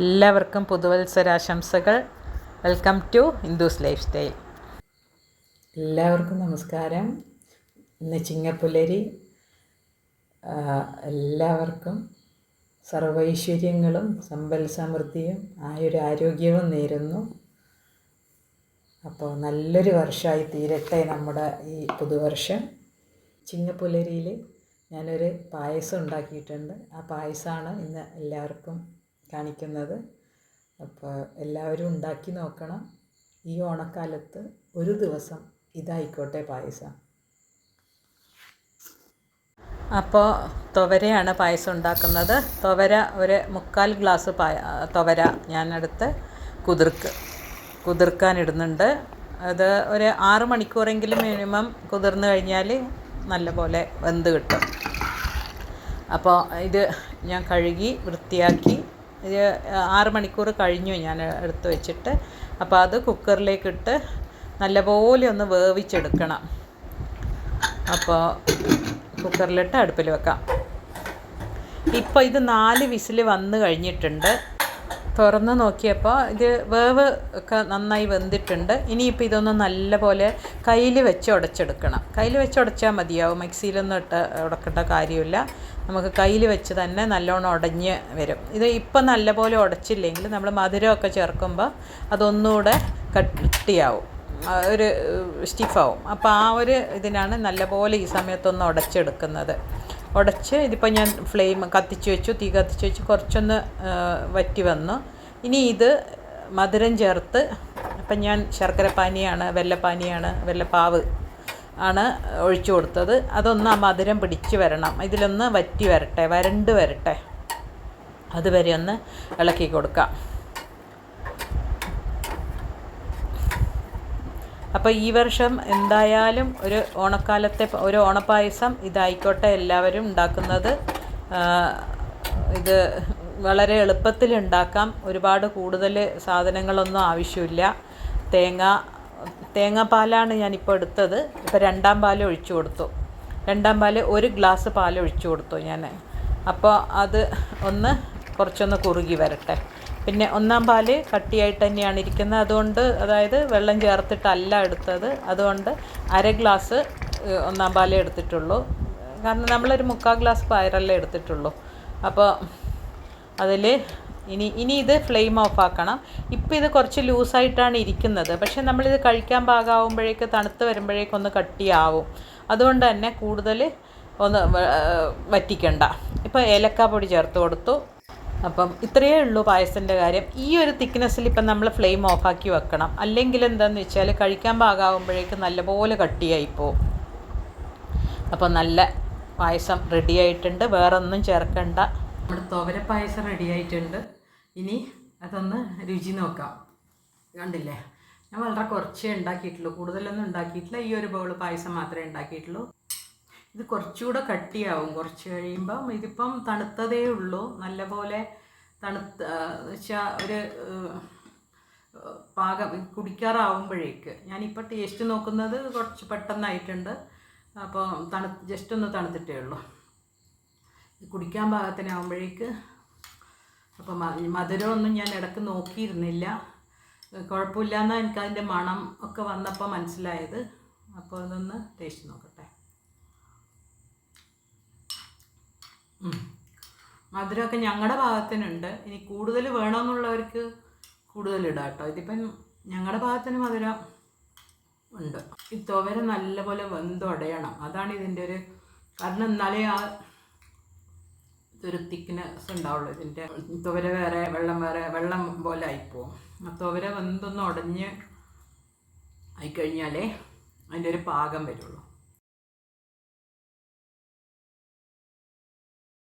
എല്ലാവർക്കും പുതുവത്സരാശംസകൾ. Welcome to Hindus life style എല്ലാവർക്കും നമസ്കാരം. ഇന്ന് ചിങ്ങപ്പുലരി എല്ലാവർക്കും സർവൈശ്വര്യങ്ങളും സമ്പൽ സമൃദ്ധിയും ആയുരാരോഗ്യവും നേരുന്നു. അപ്പോൾ നല്ലൊരു വർഷമായി തീരട്ടെ നമ്മുടെ ഈ പുതുവർഷം. ചിങ്ങപ്പുലരിയിൽ ഞാനൊരു പായസം ഉണ്ടാക്കിയിട്ടുണ്ട്. ആ പായസമാണ് ഇന്ന് എല്ലാവർക്കും കാണിക്കുന്നത്. അപ്പോൾ എല്ലാവരും ഉണ്ടാക്കി നോക്കണം. ഈ ഓണക്കാലത്ത് ഒരു ദിവസം ഇതായിക്കോട്ടെ പായസം. അപ്പോൾ തുവരയാണ് പായസം ഉണ്ടാക്കുന്നത്. തുവര ഒരു മുക്കാൽ ഗ്ലാസ് പായ തുവര ഞാനെടുത്ത് കുതിർക്ക് കുതിർക്കാൻ ഇടുന്നുണ്ട് അത് ഒരു ആറ് മണിക്കൂറെങ്കിലും മിനിമം കുതിർന്നു കഴിഞ്ഞാൽ നല്ലപോലെ വെന്ത് കിട്ടും. അപ്പോൾ ഇത് ഞാൻ കഴുകി വൃത്തിയാക്കി ഇത് ആറ് മണിക്കൂർ കഴിഞ്ഞു ഞാൻ എടുത്ത് വെച്ചിട്ട്. അപ്പോൾ അത് കുക്കറിലേക്കിട്ട് നല്ലപോലെ ഒന്ന് വേവിച്ചെടുക്കണം. അപ്പോൾ കുക്കറിലിട്ട് അടുപ്പിൽ വെക്കാം. ഇപ്പോൾ ഇത് നാല് വിസിൽ വന്ന് കഴിഞ്ഞിട്ടുണ്ട്. തുറന്ന് നോക്കിയപ്പോൾ ഇത് വേവ് ഒക്കെ നന്നായി വെന്തിട്ടുണ്ട്. ഇനിയിപ്പോൾ ഇതൊന്ന് നല്ലപോലെ കയ്യിൽ വെച്ച് ഉടച്ചെടുക്കണം കയ്യിൽ വെച്ച് ഉടച്ചാൽ മതിയാവും. മിക്സിയിലൊന്നും ഇട്ട് ഉടക്കേണ്ട കാര്യമില്ല. നമുക്ക് കയ്യിൽ വെച്ച് തന്നെ നല്ലോണം ഉടഞ്ഞ് വരും. ഇത് ഇപ്പം നല്ലപോലെ ഉടച്ചില്ലെങ്കിൽ നമ്മൾ മധുരമൊക്കെ ചേർക്കുമ്പോൾ അതൊന്നുകൂടെ കട്ടിയാവും ഒരു സ്റ്റിഫാവും. അപ്പോൾ ആ ഒരു ഇതിനാണ് നല്ലപോലെ ഈ സമയത്തൊന്ന് ഉടച്ചെടുക്കുന്നത് ഉടച്ച് ഇതിപ്പോൾ ഞാൻ ഫ്ലെയിം കത്തിച്ച് വെച്ചു തീ കത്തിച്ച് വെച്ച് കുറച്ചൊന്ന് വറ്റി വന്നു. ഇനി ഇത് മധുരം ചേർത്ത് അപ്പം ഞാൻ ശർക്കരപ്പാനിയാണ് വെല്ലപ്പാനിയാണ് വെല്ലപ്പാവ് ആണ് ഒഴിച്ചു കൊടുത്തത്. അതൊന്ന് ആ മധുരം പിടിച്ച് വരണം. ഇതിലൊന്ന് വറ്റി വരട്ടെ വരണ്ട് വരട്ടെ. അതുവരെ ഒന്ന് ഇളക്കി കൊടുക്കാം. അപ്പോൾ ഈ വർഷം എന്തായാലും ഒരു ഓണക്കാലത്തെ ഒരു ഓണപ്പായസം ഇതായിക്കോട്ടെ എല്ലാവരും ഉണ്ടാക്കുന്നത്. ഇത് വളരെ എളുപ്പത്തിൽ ഉണ്ടാക്കാം. ഒരുപാട് കൂടുതൽ സാധനങ്ങളൊന്നും ആവശ്യമില്ല. തേങ്ങ തേങ്ങാപ്പാലാണ് ഞാനിപ്പോൾ എടുത്തത്. ഇപ്പോൾ രണ്ടാം പാൽ ഒഴിച്ചു കൊടുത്തു. രണ്ടാം പാൽ ഒരു ഗ്ലാസ് പാൽ ഒഴിച്ചു കൊടുത്തു ഞാൻ അപ്പോൾ അത് ഒന്ന് കുറച്ചൊന്ന് കുറുകി വരട്ടെ. പിന്നെ ഒന്നാം പാൽ കട്ടിയായിട്ട് തന്നെയാണ് ഇരിക്കുന്നത്. അതുകൊണ്ട് അതായത് വെള്ളം ചേർത്തിട്ടല്ല എടുത്തത്. അതുകൊണ്ട് അര ഗ്ലാസ് ഒന്നാം പാലേ എടുത്തിട്ടുള്ളൂ. കാരണം നമ്മളൊരു മുക്കാൽ ഗ്ലാസ് പയറല്ലേ എടുത്തിട്ടുള്ളൂ. അപ്പോൾ അതിൽ ഇനി ഇനി ഇത് ഫ്ലെയിം ഓഫ് ആക്കണം ഇപ്പോൾ ഇത് കുറച്ച് ലൂസായിട്ടാണ് ഇരിക്കുന്നത്. പക്ഷേ നമ്മളിത് കഴിക്കാൻ പാകാവുമ്പോഴേക്ക് തണുത്ത് വരുമ്പോഴേക്കും ഒന്ന് കട്ടിയാവും. അതുകൊണ്ട് തന്നെ കൂടുതൽ ഒന്ന് വറ്റിക്കണ്ട. ഇപ്പോൾ ഏലക്ക പൊടി ചേർത്ത് കൊടുത്തു. അപ്പം ഇത്രയേ ഉള്ളൂ പായസത്തിന്റെ കാര്യം. ഈ ഒരു തിക്നെസ്സിൽ ഇപ്പം നമ്മൾ ഫ്ലെയിം ഓഫാക്കി വെക്കണം. അല്ലെങ്കിൽ എന്താണെന്ന് വെച്ചാൽ കഴിക്കാൻ പാകാവുമ്പോഴേക്ക് നല്ലപോലെ കട്ടിയായി പോവും. അപ്പോൾ നല്ല പായസം റെഡി ആയിട്ടുണ്ട്. വേറെ ഒന്നും ചേർക്കണ്ട. നമ്മുടെ തുവര പായസം റെഡി ആയിട്ടുണ്ട്. ഇനി അതൊന്ന് രുചി നോക്കാം. കണ്ടില്ലേ? ഞാൻ വളരെ കുറച്ചേ ഉണ്ടാക്കിയിട്ടുള്ളൂ. കൂടുതലൊന്നും ഉണ്ടാക്കിയിട്ടില്ല. ഈ ഒരു ബൗൾ പായസം മാത്രമേ ഉണ്ടാക്കിയിട്ടുള്ളൂ. ഇത് കുറച്ചുകൂടെ കട്ടിയാവും. കുറച്ച് കഴിയുമ്പം ഇതിപ്പം തണുത്തതേ ഉള്ളൂ. നല്ലപോലെ തണുത്ത വെച്ചാൽ ഒരു പാകം കുടിക്കാറാവുമ്പോഴേക്ക്. ഞാനിപ്പോൾ ടേസ്റ്റ് നോക്കുന്നത് കുറച്ച് പെട്ടെന്നായിട്ടുണ്ട്. അപ്പോൾ തണു ജസ്റ്റ് ഒന്ന് തണുത്തിട്ടേ ഉള്ളൂ. കുടിക്കാൻ പാകത്തിനാവുമ്പോഴേക്ക് അപ്പോൾ മധുരമൊന്നും ഞാൻ ഇടയ്ക്ക് നോക്കിയിരുന്നില്ല. കുഴപ്പമില്ലാന്ന് എനിക്കതിന്റെ മണം ഒക്കെ വന്നപ്പോൾ മനസ്സിലായത്. അപ്പോൾ അതൊന്ന് ടേസ്റ്റ് നോക്കട്ടെ മധുരമൊക്കെ ഞങ്ങളുടെ ഭാഗത്തിനുണ്ട്. ഇനി കൂടുതൽ വേണമെന്നുള്ളവർക്ക് കൂടുതൽ ഇടാം കേട്ടോ. ഇതിപ്പം ഞങ്ങളുടെ ഭാഗത്തിന് മധുരം ഉണ്ട്. ഈ തുവര നല്ലപോലെ വെന്തുടയണം അതാണ് ഇതിന്റെ ഒരു കാരണം. എന്നാലേ ആ ഇതൊരു തിക്നെസ് ഉണ്ടാവുള്ളൂ. ഇതിന്റെ തുവര വേറെ വെള്ളം വേറെ വെള്ളം പോലെ ആയിപ്പോവും. ആ തുവര വെന്തൊന്ന് ഉടഞ്ഞ് ആയിക്കഴിഞ്ഞാലേ അതിന്റെ ഒരു പാകം വരുള്ളൂ.